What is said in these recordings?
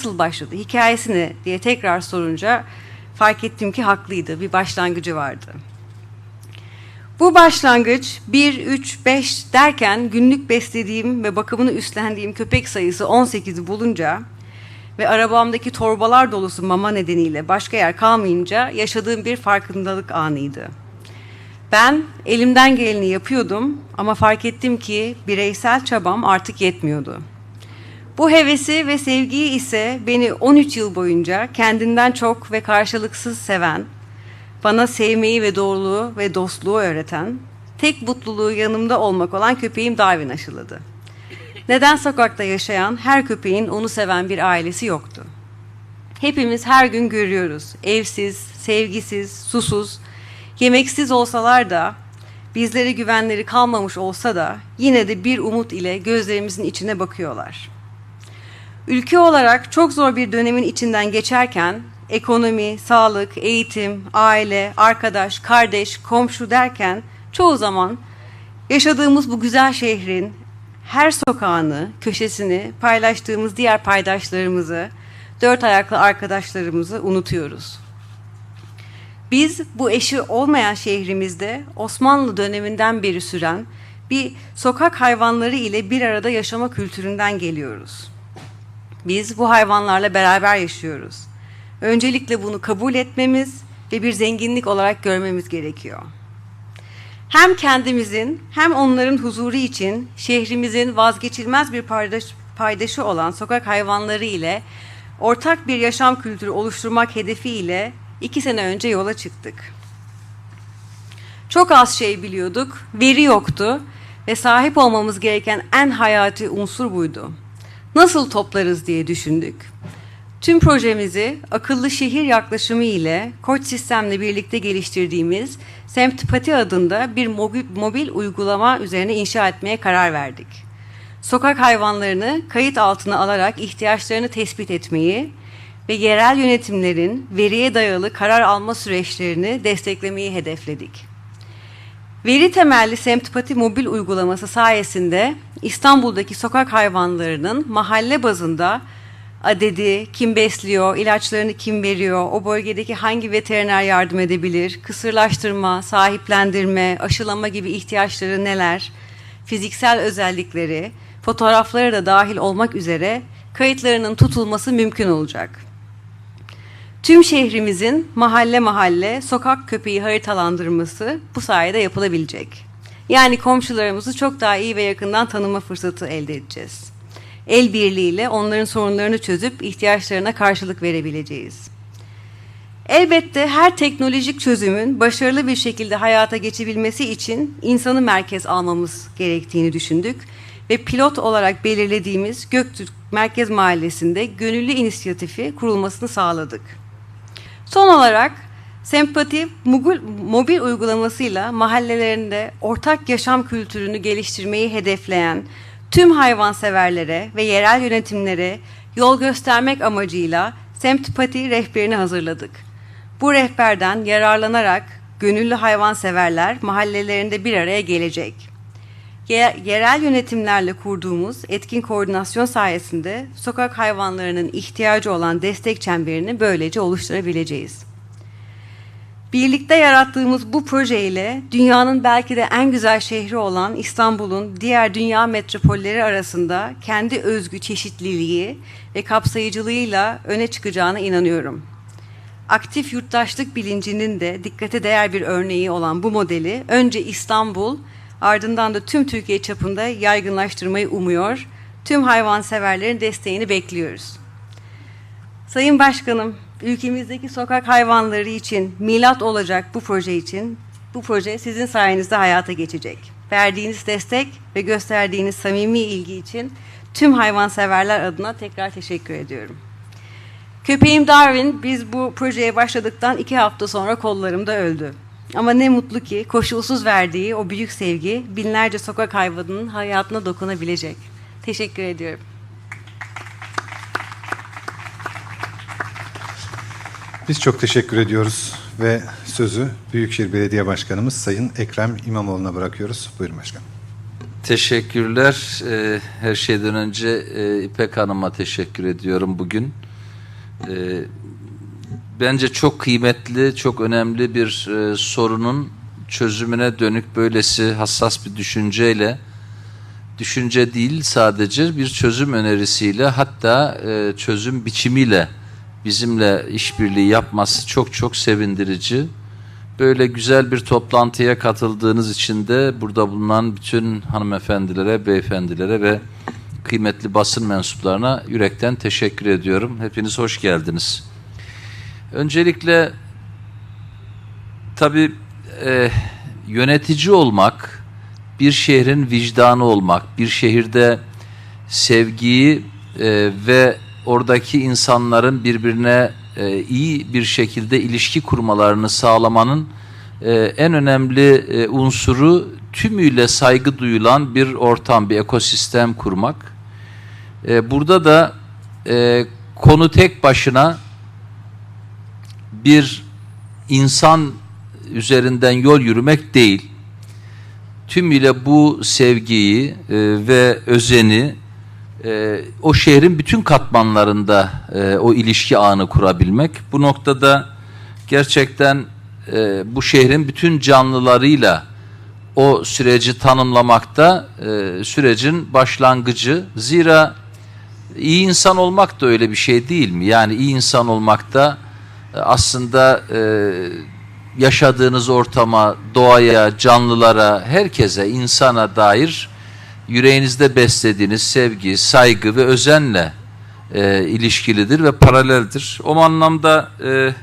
nasıl başladı, hikayesi ne diye tekrar sorunca fark ettim ki haklıydı. Bir başlangıcı vardı. Bu başlangıç 1, 3, 5 derken günlük beslediğim ve bakımını üstlendiğim köpek sayısı 18'i bulunca ve arabamdaki torbalar dolusu mama nedeniyle başka yer kalmayınca yaşadığım bir farkındalık anıydı. Ben elimden geleni yapıyordum ama fark ettim ki bireysel çabam artık yetmiyordu. Bu hevesi ve sevgiyi ise beni 13 yıl boyunca kendinden çok ve karşılıksız seven, bana sevmeyi ve doğruluğu ve dostluğu öğreten, tek mutluluğu yanımda olmak olan köpeğim Darwin aşıladı. Neden sokakta yaşayan her köpeğin onu seven bir ailesi yoktu? Hepimiz her gün görüyoruz. Evsiz, sevgisiz, susuz, yemeksiz olsalar da, bizlere güvenleri kalmamış olsa da yine de bir umut ile gözlerimizin içine bakıyorlar. Ülke olarak çok zor bir dönemin içinden geçerken ekonomi, sağlık, eğitim, aile, arkadaş, kardeş, komşu derken çoğu zaman yaşadığımız bu güzel şehrin her sokağını, köşesini, paylaştığımız diğer paydaşlarımızı, dört ayaklı arkadaşlarımızı unutuyoruz. Biz bu eşi olmayan şehrimizde Osmanlı döneminden beri süren bir sokak hayvanları ile bir arada yaşama kültüründen geliyoruz. Biz bu hayvanlarla beraber yaşıyoruz. Öncelikle bunu kabul etmemiz ve bir zenginlik olarak görmemiz gerekiyor. Hem kendimizin hem onların huzuru için şehrimizin vazgeçilmez bir paydaş, paydaşı olan sokak hayvanları ile ortak bir yaşam kültürü oluşturmak hedefiyle iki sene önce yola çıktık. Çok az şey biliyorduk, veri yoktu ve sahip olmamız gereken en hayati unsur buydu. Nasıl toplarız diye düşündük. Tüm projemizi akıllı şehir yaklaşımı ile Koç Sistem'le birlikte geliştirdiğimiz Sempati adında bir mobil, uygulama üzerine inşa etmeye karar verdik. Sokak hayvanlarını kayıt altına alarak ihtiyaçlarını tespit etmeyi ve yerel yönetimlerin veriye dayalı karar alma süreçlerini desteklemeyi hedefledik. Veri temelli Sempati mobil uygulaması sayesinde İstanbul'daki sokak hayvanlarının mahalle bazında adedi, kim besliyor, ilaçlarını kim veriyor, o bölgedeki hangi veteriner yardım edebilir, kısırlaştırma, sahiplendirme, aşılama gibi ihtiyaçları neler, fiziksel özellikleri, fotoğrafları da dahil olmak üzere kayıtlarının tutulması mümkün olacak. Tüm şehrimizin mahalle mahalle sokak köpeği haritalandırması bu sayede yapılabilecek. Yani komşularımızı çok daha iyi ve yakından tanıma fırsatı elde edeceğiz. El birliğiyle onların sorunlarını çözüp ihtiyaçlarına karşılık verebileceğiz. Elbette her teknolojik çözümün başarılı bir şekilde hayata geçebilmesi için insanı merkez almamız gerektiğini düşündük ve pilot olarak belirlediğimiz Göktürk Merkez Mahallesi'nde gönüllü inisiyatifi kurulmasını sağladık. Son olarak Sempati mobil uygulamasıyla mahallelerinde ortak yaşam kültürünü geliştirmeyi hedefleyen tüm hayvanseverlere ve yerel yönetimlere yol göstermek amacıyla Sempati rehberini hazırladık. Bu rehberden yararlanarak gönüllü hayvanseverler mahallelerinde bir araya gelecek. Yerel yönetimlerle kurduğumuz etkin koordinasyon sayesinde sokak hayvanlarının ihtiyacı olan destek çemberini böylece oluşturabileceğiz. Birlikte yarattığımız bu projeyle dünyanın belki de en güzel şehri olan İstanbul'un diğer dünya metropolleri arasında kendi özgü çeşitliliği ve kapsayıcılığıyla öne çıkacağına inanıyorum. Aktif yurttaşlık bilincinin de dikkate değer bir örneği olan bu modeli önce İstanbul, ardından da tüm Türkiye çapında yaygınlaştırmayı umuyor. Tüm hayvanseverlerin desteğini bekliyoruz. Sayın Başkanım, ülkemizdeki sokak hayvanları için milat olacak bu proje için bu proje sizin sayenizde hayata geçecek. Verdiğiniz destek ve gösterdiğiniz samimi ilgi için tüm hayvanseverler adına tekrar teşekkür ediyorum. Köpeğim Darwin biz bu projeye başladıktan iki hafta sonra kollarımda öldü. Ama ne mutlu ki koşulsuz verdiği o büyük sevgi binlerce sokak hayvanının hayatına dokunabilecek. Teşekkür ediyorum. Biz çok teşekkür ediyoruz ve sözü Büyükşehir Belediye Başkanımız Sayın Ekrem İmamoğlu'na bırakıyoruz. Buyurun başkanım. Teşekkürler. Ee, Her şeyden önce e, İpek Hanım'a teşekkür ediyorum bugün. Ee, bence çok kıymetli, çok önemli bir e, sorunun çözümüne dönük böylesi hassas bir düşünceyle, düşünce değil sadece bir çözüm önerisiyle hatta e, çözüm biçimiyle bizimle işbirliği yapması çok çok sevindirici. Böyle güzel bir toplantıya katıldığınız için de burada bulunan bütün hanımefendilere, beyefendilere ve kıymetli basın mensuplarına yürekten teşekkür ediyorum. Hepiniz hoş geldiniz. Öncelikle tabii e, yönetici olmak, bir şehrin vicdanı olmak, bir şehirde sevgiyi e, ve oradaki insanların birbirine e, iyi bir şekilde ilişki kurmalarını sağlamanın e, en önemli e, unsuru tümüyle saygı duyulan bir ortam, bir ekosistem kurmak. E, burada da e, konu tek başına bir insan üzerinden yol yürümek değil. Tümüyle bu sevgiyi e, ve özeni e, o şehrin bütün katmanlarında e, o ilişki ağını kurabilmek. Bu noktada gerçekten e, bu şehrin bütün canlılarıyla o süreci tanımlamakta e, sürecin başlangıcı. Zira iyi insan olmak da öyle bir şey değil mi? Yani iyi insan olmak da e, aslında e, yaşadığınız ortama, doğaya, canlılara, herkese, insana dair yüreğinizde beslediğiniz sevgi, saygı ve özenle e, ilişkilidir ve paraleldir. O anlamda e,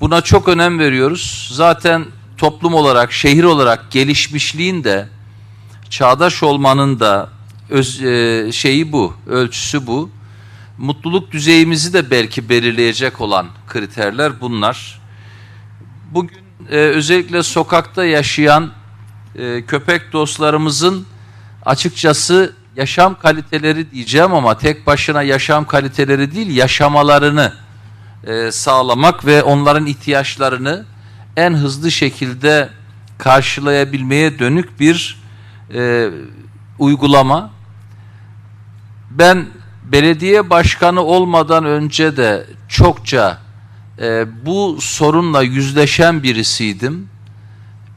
buna çok önem veriyoruz. Zaten toplum olarak, şehir olarak gelişmişliğin de, çağdaş olmanın da öz, e, şeyi bu, ölçüsü bu. Mutluluk düzeyimizi de belki belirleyecek olan kriterler bunlar. Bugün e, özellikle sokakta yaşayan e, köpek dostlarımızın açıkçası yaşam kaliteleri diyeceğim ama tek başına yaşam kaliteleri değil yaşamalarını e, sağlamak ve onların ihtiyaçlarını en hızlı şekilde karşılayabilmeye dönük bir e, uygulama. Ben belediye başkanı olmadan önce de çokça e, bu sorunla yüzleşen birisiydim.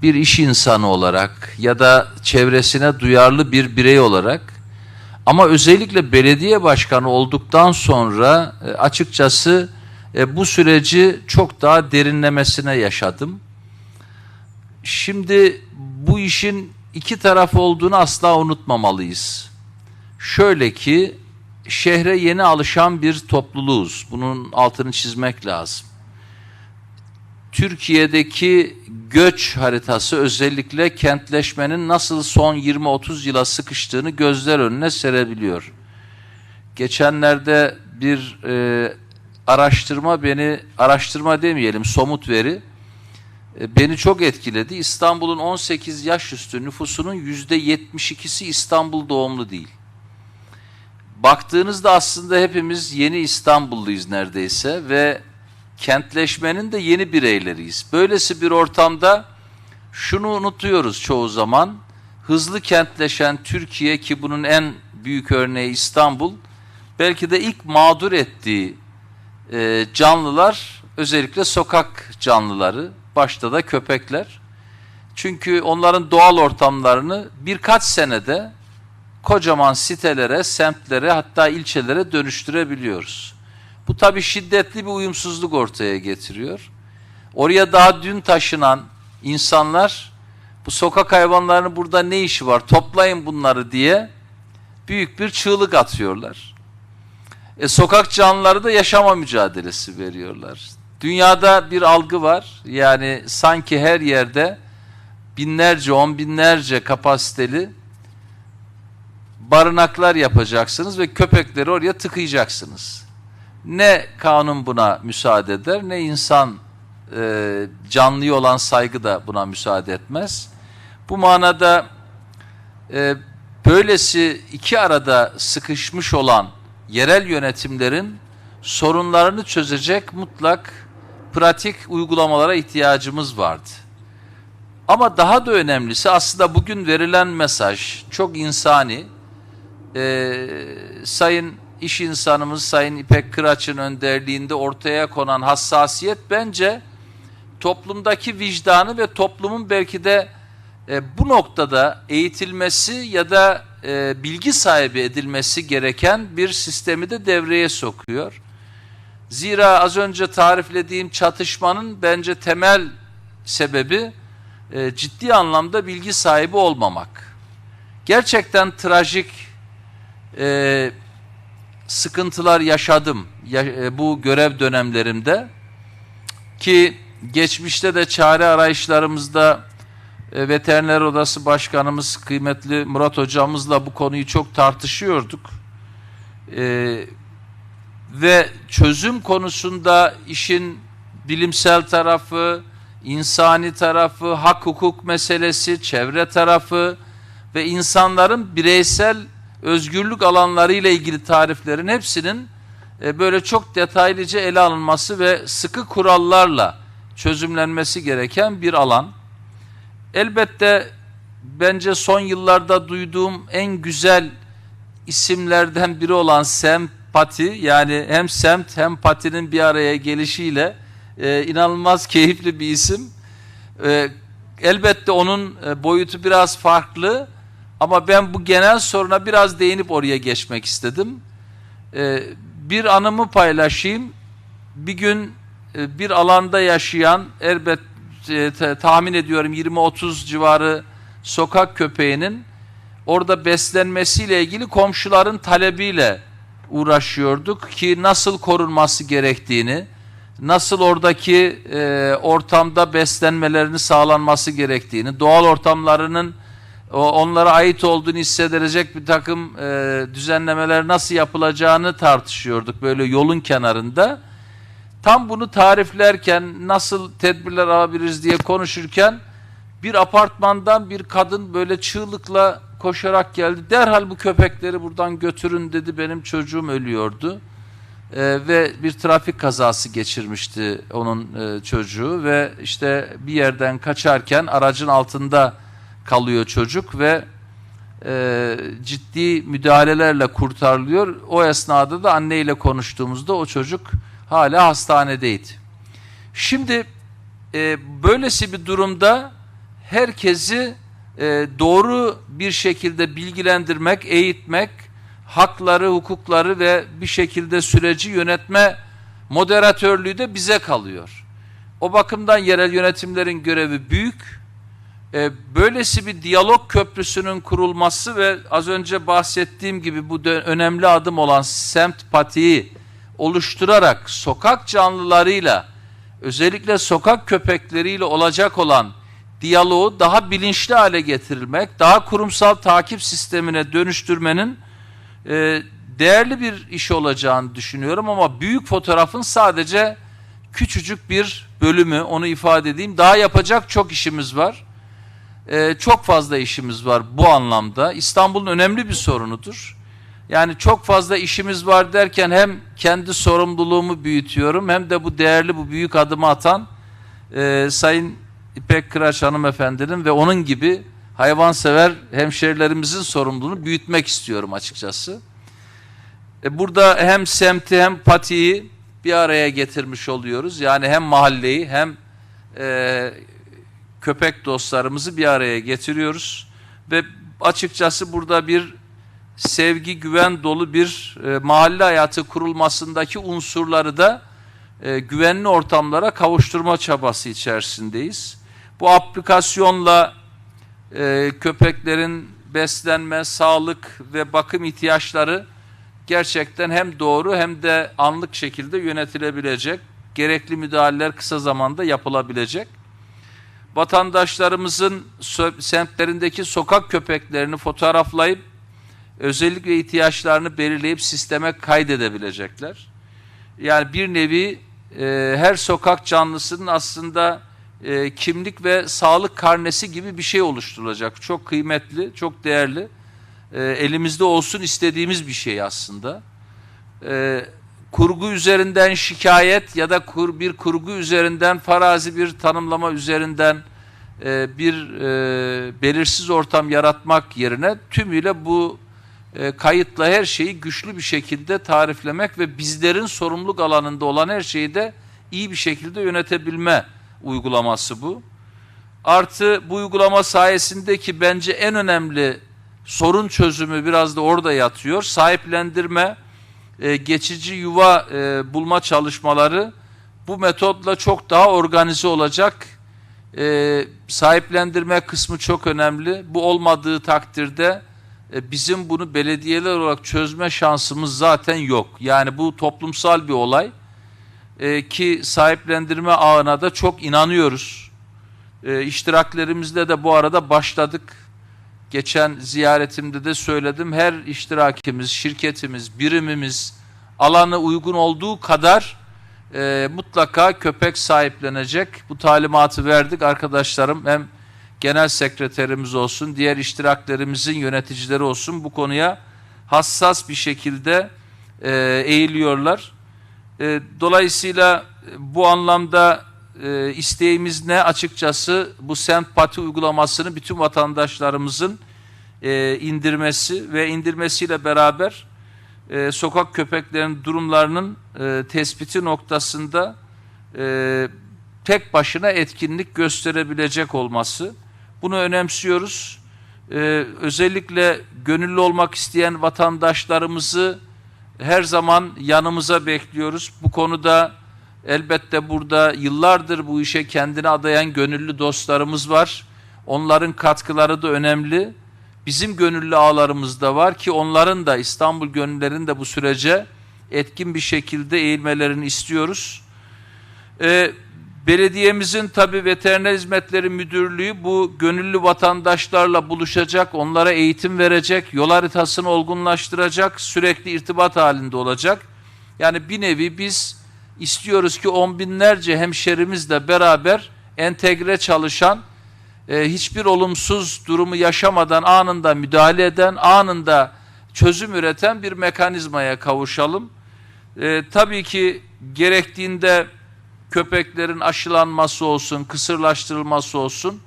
Bir iş insanı olarak ya da çevresine duyarlı bir birey olarak. Ama özellikle belediye başkanı olduktan sonra e, açıkçası e, bu süreci çok daha derinlemesine yaşadım. Şimdi bu işin iki taraf olduğunu asla unutmamalıyız. Şöyle ki şehre yeni alışan bir topluluğuz. Bunun altını çizmek lazım. Türkiye'deki göç haritası özellikle kentleşmenin nasıl son 20-30 yıla sıkıştığını gözler önüne serebiliyor. Geçenlerde bir e, araştırma beni, araştırma demeyelim somut veri, e, beni çok etkiledi. İstanbul'un 18 yaş üstü nüfusunun %72'si İstanbul doğumlu değil. Baktığınızda aslında hepimiz yeni İstanbulluyuz neredeyse ve kentleşmenin de yeni bireyleriyiz. Böylesi bir ortamda şunu unutuyoruz çoğu zaman. Hızlı kentleşen Türkiye ki bunun en büyük örneği İstanbul belki de ilk mağdur ettiği e, canlılar özellikle sokak canlıları başta da köpekler. Çünkü onların doğal ortamlarını birkaç senede kocaman sitelere, semtlere hatta ilçelere dönüştürebiliyoruz. Bu tabi şiddetli bir uyumsuzluk ortaya getiriyor. Oraya daha dün taşınan insanlar bu sokak hayvanlarının burada ne işi var toplayın bunları diye büyük bir çığlık atıyorlar. E, sokak canlıları da yaşama mücadelesi veriyorlar. Dünyada bir algı var yani sanki her yerde binlerce on binlerce kapasiteli barınaklar yapacaksınız ve köpekleri oraya tıkayacaksınız. Ne kanun buna müsaade eder ne insan e, canlıya olan saygı da buna müsaade etmez. Bu manada e, böylesi iki arada sıkışmış olan yerel yönetimlerin sorunlarını çözecek mutlak pratik uygulamalara ihtiyacımız vardı. Ama daha da önemlisi aslında bugün verilen mesaj çok insani. Ee, Sayın iş insanımız Sayın İpek Kıraç'ın önderliğinde ortaya konan hassasiyet bence toplumdaki vicdanı ve toplumun belki de e, bu noktada eğitilmesi ya da e, bilgi sahibi edilmesi gereken bir sistemi de devreye sokuyor. Zira az önce tariflediğim çatışmanın bence temel sebebi e, ciddi anlamda bilgi sahibi olmamak. Gerçekten trajik e, sıkıntılar yaşadım ya, e, bu görev dönemlerimde ki geçmişte de çare arayışlarımızda e, Veteriner Odası Başkanımız kıymetli Murat Hocamızla bu konuyu çok tartışıyorduk. E, ve çözüm konusunda işin bilimsel tarafı, insani tarafı, hak hukuk meselesi, çevre tarafı ve insanların bireysel özgürlük alanları ile ilgili tariflerin hepsinin e, böyle çok detaylıca ele alınması ve sıkı kurallarla çözümlenmesi gereken bir alan. Elbette bence son yıllarda duyduğum en güzel isimlerden biri olan sempati yani hem semt hem patinin bir araya gelişiyle e, inanılmaz keyifli bir isim. E, elbette onun e, boyutu biraz farklı ama ben bu genel soruna biraz değinip oraya geçmek istedim. E, bir anımı paylaşayım. Bir gün e, bir alanda yaşayan elbet e, ta- tahmin ediyorum 20-30 civarı sokak köpeğinin orada beslenmesiyle ilgili komşuların talebiyle uğraşıyorduk ki nasıl korunması gerektiğini, nasıl oradaki e, ortamda beslenmelerini sağlanması gerektiğini, doğal ortamlarının onlara ait olduğunu hissedilecek bir takım e, düzenlemeler nasıl yapılacağını tartışıyorduk böyle yolun kenarında. Tam bunu tariflerken nasıl tedbirler alabiliriz diye konuşurken bir apartmandan bir kadın böyle çığlıkla koşarak geldi. Derhal bu köpekleri buradan götürün dedi. Benim çocuğum ölüyordu. Ee, ve bir trafik kazası geçirmişti onun e, çocuğu ve işte bir yerden kaçarken aracın altında kalıyor çocuk ve e, ciddi müdahalelerle kurtarılıyor. O esnada da anneyle konuştuğumuzda o çocuk hala hastanedeydi. Şimdi e, böylesi bir durumda herkesi e, doğru bir şekilde bilgilendirmek, eğitmek, hakları, hukukları ve bir şekilde süreci yönetme moderatörlüğü de bize kalıyor. O bakımdan yerel yönetimlerin görevi büyük. E, böylesi bir diyalog köprüsünün kurulması ve az önce bahsettiğim gibi bu önemli adım olan semt patiyi oluşturarak sokak canlılarıyla özellikle sokak köpekleriyle olacak olan diyaloğu daha bilinçli hale getirilmek, daha kurumsal takip sistemine dönüştürmenin e, değerli bir iş olacağını düşünüyorum ama büyük fotoğrafın sadece küçücük bir bölümü onu ifade edeyim. Daha yapacak çok işimiz var. E, çok fazla işimiz var bu anlamda. İstanbul'un önemli bir sorunudur. Yani çok fazla işimiz var derken hem kendi sorumluluğumu büyütüyorum hem de bu değerli bu büyük adımı atan e, Sayın İpek Kıraç hanımefendinin ve onun gibi hayvansever hemşerilerimizin sorumluluğunu büyütmek istiyorum açıkçası. E, burada hem semti hem patiyi bir araya getirmiş oluyoruz. Yani hem mahalleyi hem e, köpek dostlarımızı bir araya getiriyoruz. Ve açıkçası burada bir sevgi, güven dolu bir e, mahalle hayatı kurulmasındaki unsurları da e, güvenli ortamlara kavuşturma çabası içerisindeyiz. Bu aplikasyonla e, köpeklerin beslenme, sağlık ve bakım ihtiyaçları gerçekten hem doğru hem de anlık şekilde yönetilebilecek. Gerekli müdahaleler kısa zamanda yapılabilecek. Vatandaşlarımızın semtlerindeki sokak köpeklerini fotoğraflayıp özellik ve ihtiyaçlarını belirleyip sisteme kaydedebilecekler. Yani bir nevi e, her sokak canlısının aslında e, kimlik ve sağlık karnesi gibi bir şey oluşturulacak. Çok kıymetli, çok değerli. E, elimizde olsun istediğimiz bir şey aslında. E, kurgu üzerinden şikayet ya da kur, bir kurgu üzerinden farazi bir tanımlama üzerinden e, bir e, belirsiz ortam yaratmak yerine tümüyle bu e, kayıtla her şeyi güçlü bir şekilde tariflemek ve bizlerin sorumluluk alanında olan her şeyi de iyi bir şekilde yönetebilme uygulaması bu. Artı bu uygulama sayesindeki bence en önemli sorun çözümü biraz da orada yatıyor. Sahiplendirme, e, geçici yuva e, bulma çalışmaları bu metodla çok daha organize olacak. E, sahiplendirme kısmı çok önemli. Bu olmadığı takdirde e, bizim bunu belediyeler olarak çözme şansımız zaten yok. Yani bu toplumsal bir olay E, ki sahiplendirme ağına da çok inanıyoruz. E, iştiraklerimizle de bu arada başladık. Geçen ziyaretimde de söyledim. Her iştirakimiz, şirketimiz, birimimiz alanı uygun olduğu kadar e, mutlaka köpek sahiplenecek. Bu talimatı verdik arkadaşlarım. Hem genel sekreterimiz olsun, diğer iştiraklerimizin yöneticileri olsun bu konuya hassas bir şekilde e, eğiliyorlar. E, dolayısıyla bu anlamda e, isteğimiz ne? Açıkçası bu sempati uygulamasını bütün vatandaşlarımızın e, indirmesi ve indirmesiyle beraber e, sokak köpeklerinin durumlarının e, tespiti noktasında e, tek başına etkinlik gösterebilecek olması. Bunu önemsiyoruz. E, özellikle gönüllü olmak isteyen vatandaşlarımızı her zaman yanımıza bekliyoruz. Bu konuda elbette burada yıllardır bu işe kendini adayan gönüllü dostlarımız var. Onların katkıları da önemli. Bizim gönüllü ağlarımız da var ki onların da İstanbul gönüllerin de bu sürece etkin bir şekilde eğilmelerini istiyoruz. Ee, belediyemizin tabi veteriner hizmetleri müdürlüğü bu gönüllü vatandaşlarla buluşacak, onlara eğitim verecek, yol haritasını olgunlaştıracak, sürekli irtibat halinde olacak. Yani bir nevi biz istiyoruz ki on binlerce hemşerimizle beraber entegre çalışan, e, hiçbir olumsuz durumu yaşamadan anında müdahale eden, anında çözüm üreten bir mekanizmaya kavuşalım. E, tabii ki gerektiğinde köpeklerin aşılanması olsun, kısırlaştırılması olsun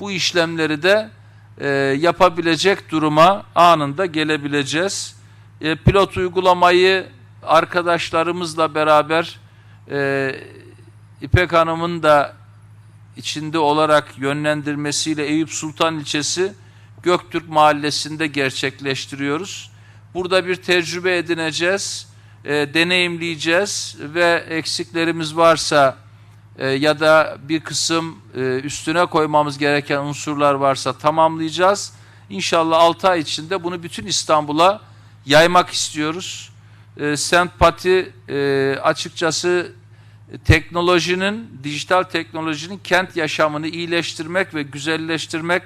bu işlemleri de e, yapabilecek duruma anında gelebileceğiz. E, pilot uygulamayı arkadaşlarımızla beraber e, İpek Hanım'ın da içinde olarak yönlendirmesiyle Eyüp Sultan ilçesi Göktürk mahallesinde gerçekleştiriyoruz. Burada bir tecrübe edineceğiz, e, deneyimleyeceğiz ve eksiklerimiz varsa e, ya da bir kısım e, üstüne koymamız gereken unsurlar varsa tamamlayacağız. İnşallah 6 ay içinde bunu bütün İstanbul'a yaymak istiyoruz. E, sempati e, açıkçası teknolojinin, dijital teknolojinin kent yaşamını iyileştirmek ve güzelleştirmek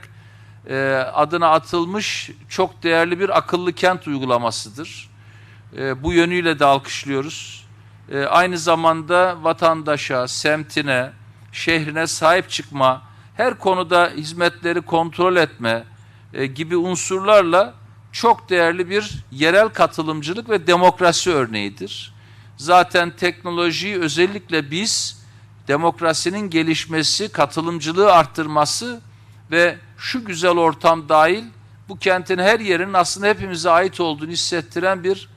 e, adına atılmış çok değerli bir akıllı kent uygulamasıdır. E, bu yönüyle de alkışlıyoruz. E, aynı zamanda vatandaşa, semtine, şehrine sahip çıkma, her konuda hizmetleri kontrol etme e, gibi unsurlarla çok değerli bir yerel katılımcılık ve demokrasi örneğidir. Zaten teknolojiyi özellikle biz demokrasinin gelişmesi, katılımcılığı arttırması ve şu güzel ortam dahil bu kentin her yerinin aslında hepimize ait olduğunu hissettiren bir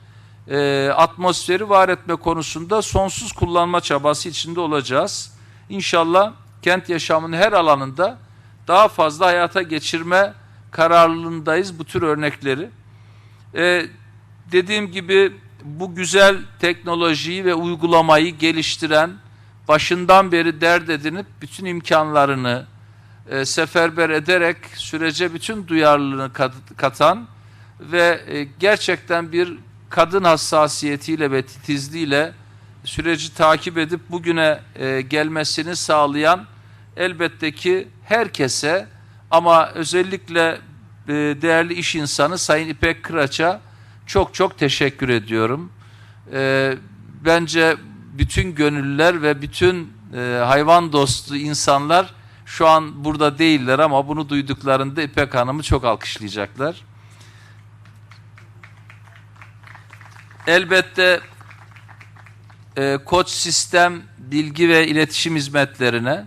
e, atmosferi var etme konusunda sonsuz kullanma çabası içinde olacağız. İnşallah kent yaşamının her alanında daha fazla hayata geçirme kararlılığındayız bu tür örnekleri. E, dediğim gibi bu güzel teknolojiyi ve uygulamayı geliştiren, başından beri dert edinip bütün imkanlarını e, seferber ederek sürece bütün duyarlılığını kat, katan ve e, gerçekten bir kadın hassasiyetiyle ve titizliğiyle süreci takip edip bugüne e, gelmesini sağlayan elbette ki herkese ama özellikle e, değerli iş insanı Sayın İpek Kıraç'a çok çok teşekkür ediyorum. E, bence bütün gönüllüler ve bütün e, hayvan dostu insanlar şu an burada değiller ama bunu duyduklarında İpek Hanım'ı çok alkışlayacaklar. Elbette e, koç sistem bilgi ve iletişim hizmetlerine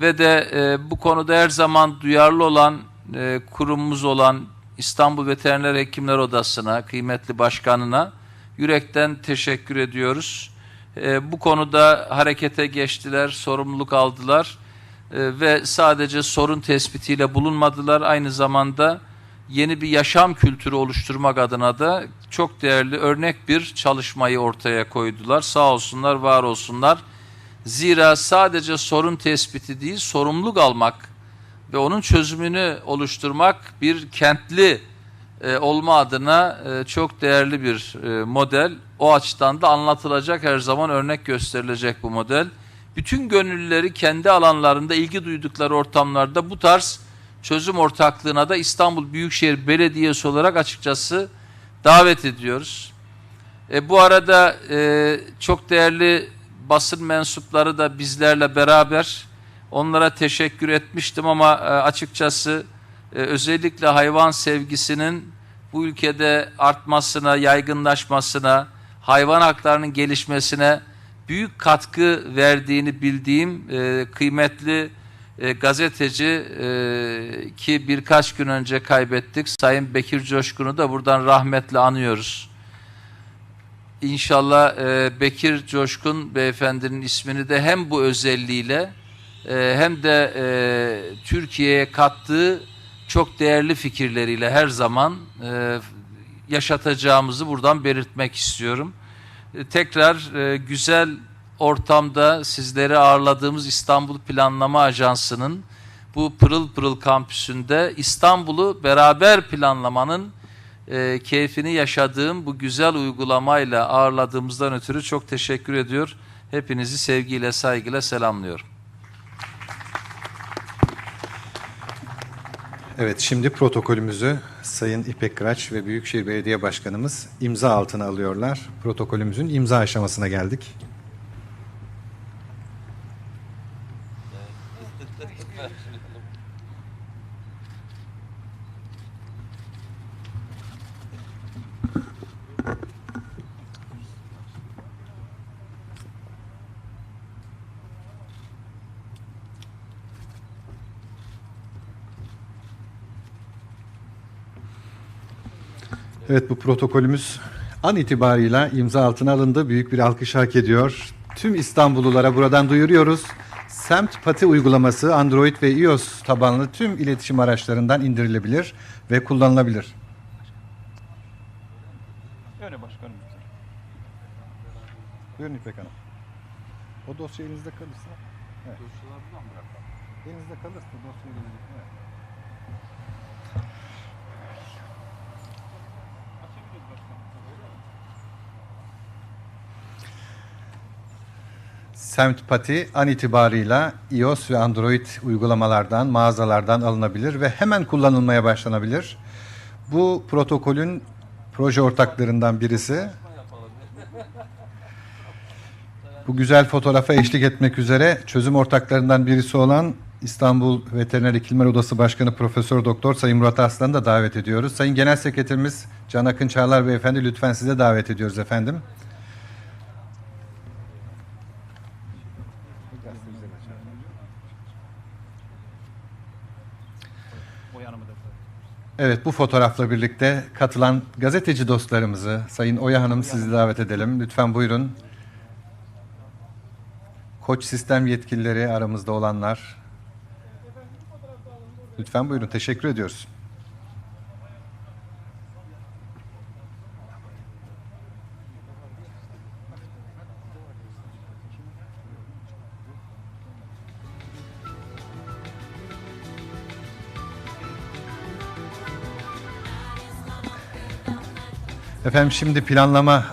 ve de e, bu konuda her zaman duyarlı olan e, kurumumuz olan İstanbul Veteriner Hekimler Odası'na, kıymetli başkanına yürekten teşekkür ediyoruz. E, bu konuda harekete geçtiler, sorumluluk aldılar E, ve sadece sorun tespitiyle bulunmadılar. Aynı zamanda yeni bir yaşam kültürü oluşturmak adına da çok değerli örnek bir çalışmayı ortaya koydular. Sağ olsunlar, var olsunlar. Zira sadece sorun tespiti değil, sorumluluk almak ve onun çözümünü oluşturmak bir kentli e, olma adına e, çok değerli bir e, model. O açıdan da anlatılacak her zaman örnek gösterilecek bu model. Bütün gönüllüleri kendi alanlarında ilgi duydukları ortamlarda bu tarz çözüm ortaklığına da İstanbul Büyükşehir Belediyesi olarak açıkçası davet ediyoruz. E, bu arada e, çok değerli basın mensupları da bizlerle beraber onlara teşekkür etmiştim ama e, açıkçası e, özellikle hayvan sevgisinin bu ülkede artmasına, yaygınlaşmasına, hayvan haklarının gelişmesine büyük katkı verdiğini bildiğim e, kıymetli gazeteci ki birkaç gün önce kaybettik Sayın Bekir Coşkun'u da buradan rahmetle anıyoruz. İnşallah Bekir Coşkun beyefendinin ismini de hem bu özelliğiyle e, hem de e, Türkiye'ye kattığı çok değerli fikirleriyle her zaman e, yaşatacağımızı buradan belirtmek istiyorum. E, tekrar e, güzel ortamda sizleri ağırladığımız İstanbul Planlama Ajansı'nın bu pırıl pırıl kampüsünde İstanbul'u beraber planlamanın e, keyfini yaşadığım bu güzel uygulamayla ağırladığımızdan ötürü çok teşekkür ediyor. Hepinizi sevgiyle, saygıyla selamlıyorum. Evet, şimdi protokolümüzü Sayın İpek Kıraç ve Büyükşehir Belediye Başkanımız imza altına alıyorlar. Protokolümüzün imza aşamasına geldik. Evet bu protokolümüz an itibarıyla imza altına alındı. Büyük bir alkış hak ediyor. Tüm İstanbullulara buradan duyuruyoruz. Semt Pati uygulaması Android ve iOS tabanlı tüm iletişim araçlarından indirilebilir ve kullanılabilir. Öyle başkanım. Buyurun İpek Hanım. O dosya elinizde kalırsa. Evet. Elinizde kalırsa dosya elinizde. Evet. Semt Pati an itibarıyla iOS ve Android uygulamalardan, mağazalardan alınabilir ve hemen kullanılmaya başlanabilir. Bu protokolün proje ortaklarından birisi. Bu güzel fotoğrafa eşlik etmek üzere çözüm ortaklarından birisi olan İstanbul Veteriner Hekimler Odası Başkanı Profesör Doktor Sayın Murat Arslan'ı da davet ediyoruz. Sayın Genel Sekreterimiz Can Akın Çağlar Beyefendi lütfen size davet ediyoruz efendim. O yanımı da. Evet bu fotoğrafla birlikte katılan gazeteci dostlarımızı Sayın Oya Hanım sizi davet edelim. Lütfen buyurun. Koç sistem yetkilileri aramızda olanlar. Lütfen buyurun. Teşekkür ediyoruz. Efendim şimdi planlama